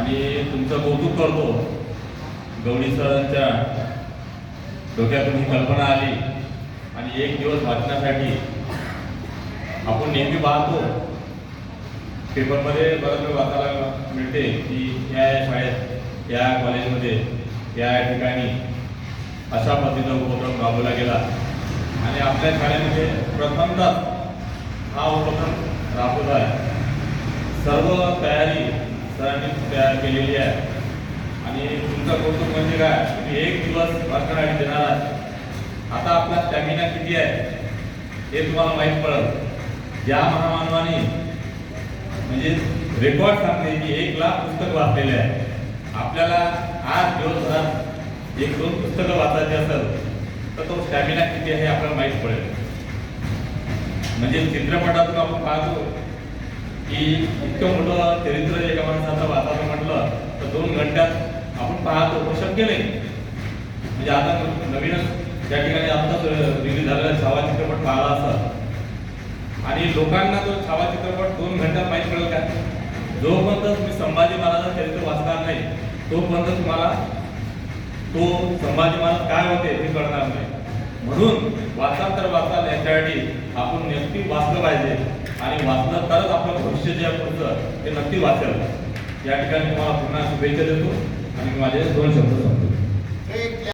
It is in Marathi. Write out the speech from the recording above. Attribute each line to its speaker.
Speaker 1: आणि तुमचं कौतुक करतो. गवळी सरांच्या डोक्यातून ही कल्पना आली. आणि एक दिवस वाचण्यासाठी आपण नेहमी पाहतो. पेपरमध्ये बऱ्याच वेळ वाचायला मिळते की या या शाळेत या कॉलेजमध्ये या या ठिकाणी अशा पद्धतीचा उपक्रम राबवला गेला. आणि आपल्या शाळेमध्ये प्रथमतः हा उपक्रम राबवला आहे. सर्व तयारी सरांनी तयार केलेली आहे. आणि तुमचं कौतुक म्हणजे काय? तुम्ही एक दिवस वाचण्यासाठी देणार आहात. आता आपला स्टॅमिना किती आहे? हे तुम्हाला माहीत पडत ज्या महामानवाने म्हणजे रेकॉर्ड सांगते की एक लाख पुस्तक वाचलेले आहे. आपल्याला आज दिवसभरात एक दोन पुस्तकं वाचायची असेल तर तो स्टॅमिना किती आहे हे आपल्याला माहीत पडेल. म्हणजे चित्रपटातून आपण पाहतो की इतकं मोठं चरित्र एका माणसाचं वाचायचं म्हटलं तर दोन घंट्यात आपण पाहतो पण शक्य नाही. म्हणजे आता नवीनच त्या ठिकाणी आत्ताच रिलीज झालेला छावा चित्रपट पाहिला असा आणि लोकांना तो छावा चित्रपट दोन घंट्यात माहीत पडेल का? जोपर्यंत तुम्ही संभाजी महाराजांचं चरित्र वाचणार नाही तोपर्यंत तुम्हाला तो संभाजी महाराज काय होते हे कळणार नाही. म्हणून वाचाल तर वाचाल याच्यासाठी आपण नक्की वाचलं पाहिजे. आणि वाचलं तरच आपलं भविष्य जे आहे पुढचं ते नक्की वाचेल. या ठिकाणी तुम्हाला पुन्हा शुभेच्छा देतो. आणि माझे दोन शब्द सांगतो